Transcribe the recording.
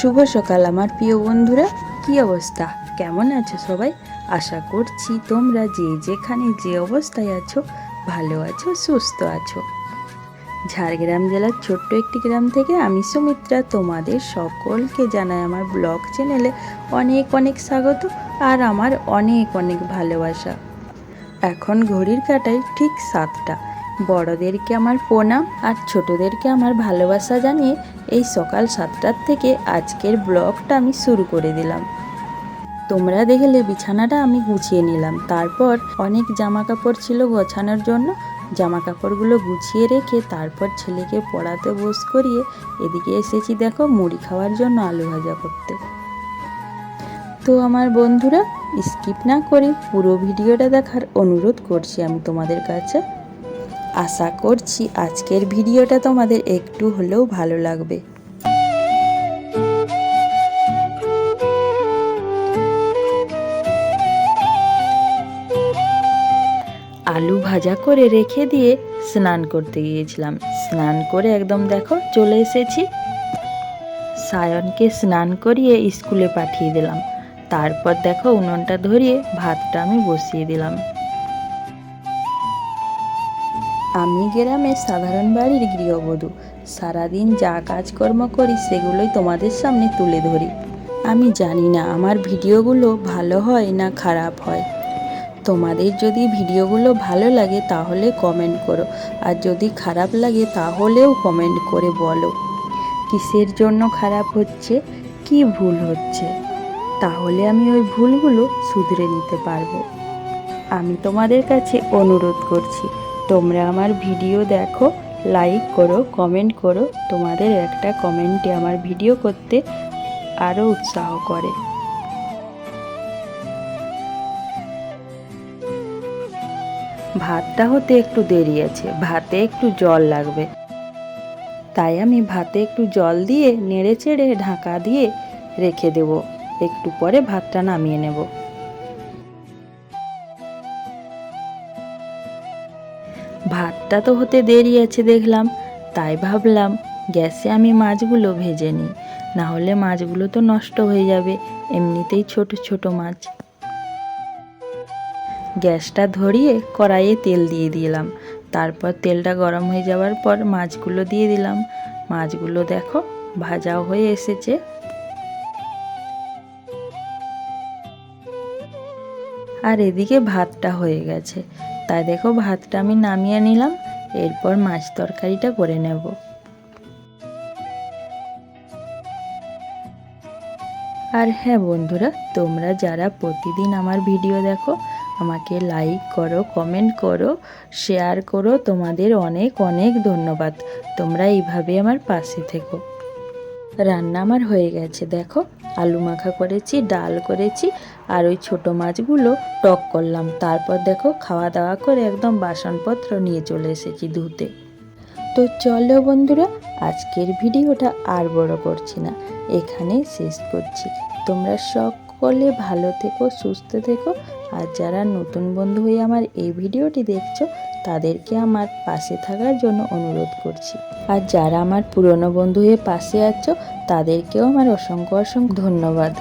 শুভ সকাল, আমার প্রিয় বন্ধুরা। কি অবস্থা? কেমন আছো সবাই? আশা করছি তোমরা যে যেখানে যে অবস্থায় আছো, ভালো আছো, সুস্থ আছো। ঝাড়গ্রাম জেলার ছোট্ট একটি গ্রাম থেকে আমি সুমিত্রা, তোমাদের সকলকে জানাই আমার ব্লগ চ্যানেলে অনেক অনেক স্বাগত আর আমার অনেক অনেক ভালোবাসা। এখন ঘড়ির কাটায় ঠিক সাতটা। বড়দেরকে আমার প্রণাম আর ছোটদেরকে আমার ভালোবাসা জানিয়ে এই সকাল সাতটার থেকে আজকের ব্লগটা আমি শুরু করে দিলাম। তোমরা দেখলে বিছানাটা আমি গুছিয়ে নিলাম। তারপর অনেক জামা কাপড় ছিল গোছানোর জন্য। জামা কাপড়গুলো গুছিয়ে রেখে তারপর ছেলেকে পড়াতে বস করিয়ে এদিকে এসেছি দেখো মুড়ি খাওয়ার জন্য আলু ভাজা করতে। তো আমার বন্ধুরা স্কিপ না করে পুরো ভিডিওটা দেখার অনুরোধ করছি আমি তোমাদের কাছে। আশা করছি আজকের ভিডিওটা তোমাদের একটু হলেও ভালো লাগবে। আলু ভাজা করে রেখে দিয়ে স্নান করতে গিয়েছিলাম। স্নান করে একদম দেখো চলে এসেছি। সায়নকে স্নান করিয়ে স্কুলে পাঠিয়ে দিলাম। তারপর দেখো উনুনটা ধরিয়ে ভাতটা আমি বসিয়ে দিলাম। আমি গ্রামের সাধারণ বাড়ির গৃহবধূ। সারাদিন যা কাজকর্ম করি সেগুলোই তোমাদের সামনে তুলে ধরি। আমি জানি না আমার ভিডিওগুলো ভালো হয় না খারাপ হয়। তোমাদের যদি ভিডিওগুলো ভালো লাগে তাহলে কমেন্ট করো, আর যদি খারাপ লাগে তাহলেও কমেন্ট করে বলো। কিসের জন্য খারাপ হচ্ছে? কি ভুল হচ্ছে? তাহলে আমি ওই ভুলগুলো শুধরে নিতে পারব। আমি তোমাদের কাছে অনুরোধ করছি তোমরা আমার ভিডিও দেখো লাইক করো কমেন্ট করো। তোমাদের একটা কমেন্টে আমার ভিডিও করতে আরও উৎসাহ করে। ভাতটা হতে একটু দেরি আছে, ভাতে একটু জল লাগবে। তাই আমি ভাতে একটু জল দিয়ে, নেড়ে চেড়ে ঢাকা দিয়ে রেখে দেব। একটু পরে ভাতটা নামিয়ে নেব। ভাতটা তো হতে দেরি আছে দেখলাম, তাই ভাবলাম গ্যাসে আমি মাছগুলো ভেজে নিই না হলে মাছগুলো তো নষ্ট হয়ে যাবে, এমনিতেই ছোট ছোট মাছ। গ্যাসটা ধরিয়ে কড়াইয়ে তেল দিয়ে দিলাম, তারপর তেলটা গরম হয়ে যাওয়ার পর মাছগুলো দিয়ে দিলাম। মাছগুলো দেখো ভাজাও হয়ে এসেছে। আর এদিকে ভাতটা হয়ে গেছে। তাই দেখো ভাতটা আমি নামিয়ে নিলাম, এরপর মাছ তরকারিটা করে নেব। আর হ্যাঁ বন্ধুরা, তোমরা যারা প্রতিদিন আমার ভিডিও দেখো, আমাকে লাইক করো কমেন্ট করো শেয়ার করো, তোমাদের অনেক অনেক ধন্যবাদ। তোমরা এইভাবে আমার পাশে থেকো। রান্না আমার হয়ে গেছে, দেখো। আলু মাখা করেছি, ডাল করেছি, আর ওই ছোটো মাছগুলো টক করলাম। তারপর দেখো, খাওয়া দাওয়া করে একদম বাসনপত্র নিয়ে চলে এসেছি ধুতে। তো চলো বন্ধুরা, আজকের ভিডিওটা আর বড় করছি না এখানেই শেষ করছি। তোমরা সকলে ভালো থেকো, সুস্থ থেকো, আর যারা নতুন বন্ধু হয়ে আমার এই ভিডিওটি দেখছ তাদেরকে আমার পাশে থাকার জন্য অনুরোধ করছি। আর যারা আমার পুরনো বন্ধু হয়ে পাশে আছো, তাদেরকেও আমার অসংখ্য অসংখ্য ধন্যবাদ।